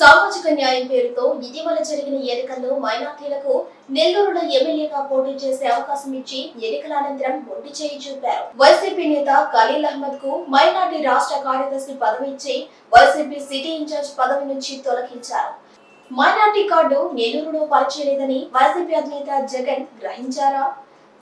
సామాజిక న్యాయం పేరుతో ఇటీవల జరిగిన ఎన్నికల్లో మైనార్టీలకు నెల్లూరులో ఎమ్మెల్యేగా పోటీ చేసే అవకాశం ఇచ్చి ఎన్నికల అనంతరం మొండి చేయి చూపారు. వైసీపీ నేత ఖలీల్ అహ్మద్కు మైనార్టీ రాష్ట్ర కార్యదర్శి పదవి ఇచ్చి వైసీపీ సిటీ ఇన్ఛార్జ్ పదవి నుంచి తొలగించారు. మైనార్టీ కార్డు నెల్లూరులో పరిచయలేదని వైసీపీ అధినేత జగన్ గ్రహించారా?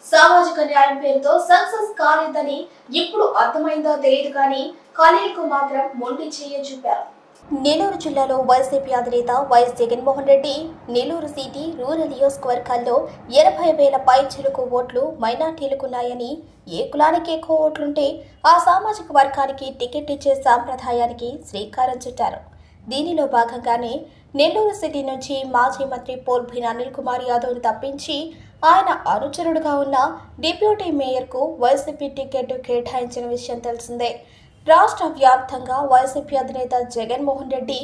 సామాజిక న్యాయం పేరుతో సక్సెస్ కాలేదని ఇప్పుడు అర్థమైందో తెలియదు కానీ ఖలీల్కు మాత్రం మొండి చేయ చూపారు. నెల్లూరు జిల్లాలో వైసీపీ అధినేత YS Jaganmohan Reddy Nellore city rural నియోజకవర్గాల్లో ఎనభై వేల పైచిలకు ఓట్లు మైనార్టీలకున్నాయని ఏ కులానికి ఎక్కువ ఓట్లుంటే ఆ సామాజిక వర్గానికి టికెట్ ఇచ్చే సాంప్రదాయానికి శ్రీకారం చుట్టారు. దీనిలో భాగంగానే నెల్లూరు సిటీ నుంచి మాజీ మంత్రి పోల్భిన్ అనిల్ కుమార్ యాదవ్ను తప్పించి ఆయన అనుచరుడుగా ఉన్న డిప్యూటీ మేయర్కు వైసీపీ టికెట్ కేటాయించిన విషయం తెలిసిందే. రాష్ట్ర వ్యాప్తంగా వైసీపీ అధినేత జగన్మోహన్ రెడ్డి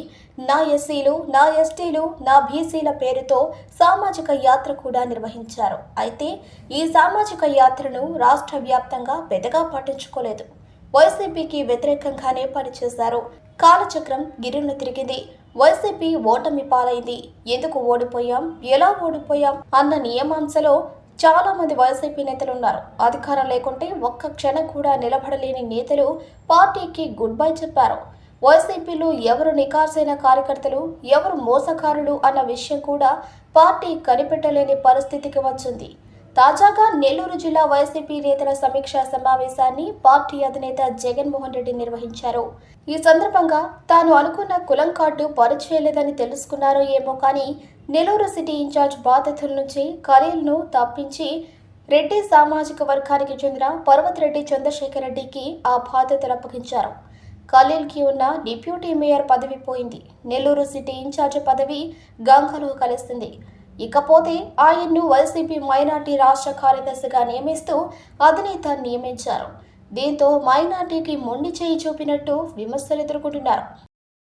నా ఎస్సీలు నా ఎస్టీలు నా బీసీల పేరుతో సామాజిక యాత్ర కూడా నిర్వహించారు. అయితే ఈ సామాజిక యాత్రను రాష్ట్ర వ్యాప్తంగా పెద్దగా పట్టించుకోలేదు వైసీపీకి వ్యతిరేకంగానే పనిచేశారు. కాలచక్రం గిరిను తిరిగింది. వైసీపీ ఓటమి పాలైంది. ఎందుకు ఓడిపోయాం? ఎలా ఓడిపోయాం? అన్న నియమాంశలో చాలా మంది వైసీపీ నేతలు ఉన్నారు. అధికారం లేకుంటే ఒక్క క్షణం కూడా నిలబడలేని నేతలు పార్టీకి గుడ్ బై చెప్పారు. వైసీపీలో ఎవరు నికార్సైన కార్యకర్తలు ఎవరు మోసకారులు అన్న విషయం కూడా పార్టీ కనిపెట్టలేని పరిస్థితికి వచ్చింది. తాజాగా నెల్లూరు జిల్లా వైసీపీ నేతల సమీక్షా సమావేశాన్ని పార్టీ అధినేత జగన్మోహన్ రెడ్డి నిర్వహించారు. ఈ సందర్భంగా తాను అనుకున్న కులం కార్డు పరిచయలేదని తెలుసుకున్నారో ఏమో కానీ నెల్లూరు సిటీ ఇన్ఛార్జ్ బాధితుల నుంచి ఖలీల్ను తప్పించి రెడ్డి సామాజిక వర్గానికి చెందిన పర్వత్రెడ్డి చంద్రశేఖర్ రెడ్డికి ఆ బాధ్యతలు అప్పగించారు. ఖలీల్కి ఉన్న డిప్యూటీ మేయర్ పదవి పోయింది. నెల్లూరు సిటీ ఇన్ఛార్జ్ పదవి గంగలో కలిసింది. ఇకపోతే ఆయన్ను వైసీపీ మైనార్టీ రాష్ట్ర కార్యదర్శిగా నియమిస్తూ అధినేత నియమించారు. దీంతో మైనార్టీకి మొండి చేయి చూపినట్టు విమర్శలు ఎదుర్కొంటున్నారు.